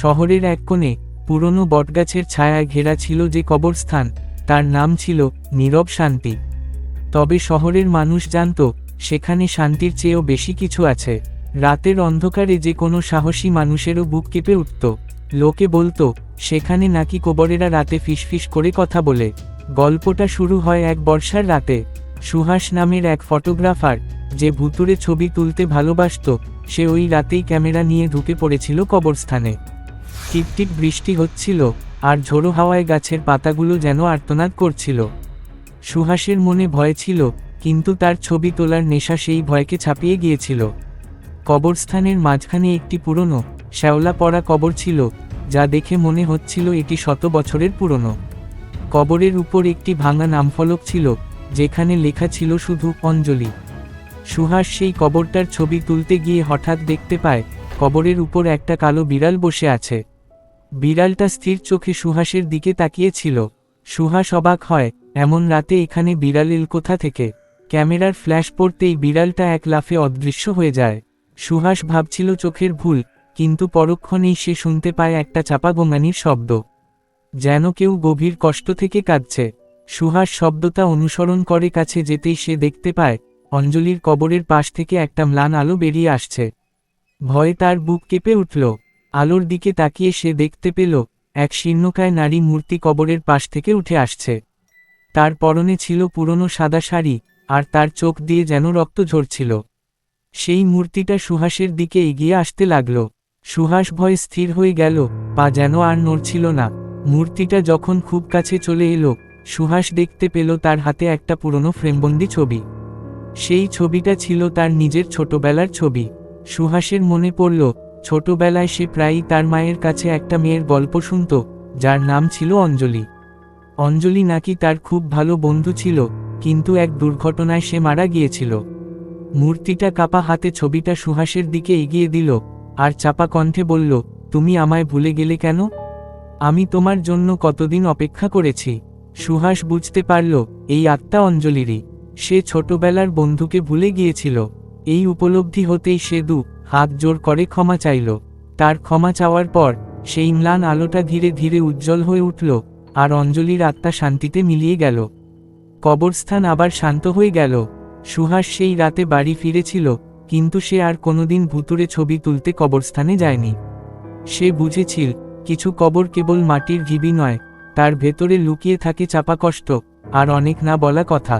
শহরের এক কোণে পুরনো বটগাছের ছায়ায় ঘেরা ছিল যে কবরস্থান, তার নাম ছিল নীরব শান্তি। তবে শহরের মানুষ জানত, সেখানে শান্তির চেয়েও বেশি কিছু আছে। রাতের অন্ধকারে যে কোনো সাহসী মানুষেরও বুক কেঁপে উঠত। লোকে বলতো, সেখানে নাকি কবরেরা রাতে ফিসফিস করে কথা বলে। গল্পটা শুরু হয় এক বর্ষার রাতে। সুহাস নামের এক ফটোগ্রাফার, যে ভুতুরে ছবি তুলতে ভালোবাসত, সে ওই রাতেই ক্যামেরা নিয়ে ঢুকে পড়েছিল কবরস্থানে। টিপটিপ বৃষ্টি হচ্ছিল, আর ঝোড়ো হাওয়ায় গাছের পাতাগুলো যেন আর্তনাদ করছিল। সুহাসের মনে ভয় ছিল, কিন্তু তার ছবি তোলার নেশা সেই ভয়কে ছাপিয়ে গিয়েছিল। কবরস্থানের মাঝখানে একটি পুরনো শ্যাওলা পড়া কবর ছিল, যা দেখে মনে হচ্ছিল এটি শত বছরের পুরনো। কবরের উপর একটি ভাঙা নামফলক ছিল, যেখানে লেখা ছিল শুধু অঞ্জলি। সুহাস সেই কবরটার ছবি তুলতে গিয়ে হঠাৎ দেখতে পায়, কবরের উপর একটা কালো বিড়াল বসে আছে। বিড়ালটা স্থির চোখে সুহাসের দিকে তাকিয়েছিল। সুহাস অবাক হয়, এমন রাতে এখানে বিড়াল এল কোথা থেকে? ক্যামেরার ফ্ল্যাশ পড়তেই বিড়ালটা এক লাফে অদৃশ্য হয়ে যায়। সুহাস ভাবছিল চোখের ভুল, কিন্তু পরক্ষণেই সে শুনতে পায় একটা চাপা গোঙানির শব্দ। যেন কেউ গভীর কষ্ট থেকে কাঁদছে। সুহাস শব্দটা অনুসরণ করে কাছে যেতেই সে দেখতে পায়, অঞ্জলির কবরের পাশ থেকে একটা ম্লান আলো বেরিয়ে আসছে। ভয়ে তার বুক কেঁপে উঠল। আলোর দিকে তাকিয়ে সে দেখতে পেল, এক শীর্ণকায় নারী মূর্তি কবরের পাশ থেকে উঠে আসছে। তার পরনে ছিল পুরনো সাদা শাড়ি, আর তার চোখ দিয়ে যেন রক্ত ঝরছিল। সেই মূর্তিটা সুহাসের দিকে এগিয়ে আসতে লাগল। সুহাস ভয় স্থির হয়ে গেল, পা যেন আর নড়ছিল না। মূর্তিটা যখন খুব কাছে চলে এলো, সুহাস দেখতে পেল তার হাতে একটা পুরনো ফ্রেমবন্দি ছবি। সেই ছবিটা ছিল তার নিজের ছোটবেলার ছবি। সুহাসের মনে পড়ল ছোটবেলায় সে প্রায়ই তার মায়ের কাছে একটা মেয়ের গল্প শুনত, যার নাম ছিল অঞ্জলি। অঞ্জলি নাকি তার খুব ভালো বন্ধু ছিল, কিন্তু এক দুর্ঘটনায় সে মারা গিয়েছিল। মূর্তিটা কাপা হাতে ছবিটা সুহাসের দিকে এগিয়ে দিল, আর চাপা কণ্ঠে বলল, তুমি আমায় ভুলে গেলে কেন? আমি তোমার জন্য কতদিন অপেক্ষা করেছি। সুহাস বুঝতে পারল, এই আত্মা অঞ্জলিরই। সে ছোটবেলার বন্ধুকে ভুলে গিয়েছিল। এই উপলব্ধি হতেই সে দু হাত জোর করে ক্ষমা চাইল। তার ক্ষমা চাওয়ার পর সেই ম্লান আলোটা ধীরে ধীরে উজ্জ্বল হয়ে উঠল, আর অঞ্জলির আত্মা শান্তিতে মিলিয়ে গেল। কবরস্থান আবার শান্ত হয়ে গেল। সুহাস সেই রাতে বাড়ি ফিরেছিল, কিন্তু সে আর কোনোদিন ভুতুরে ছবি তুলতে কবরস্থানে যায়নি। সে বুঝেছিল, কিছু কবর কেবল মাটির ঢিবি নয়, তার ভেতরে লুকিয়ে থাকে চাপা কষ্ট, আর অনেক না বলা কথা।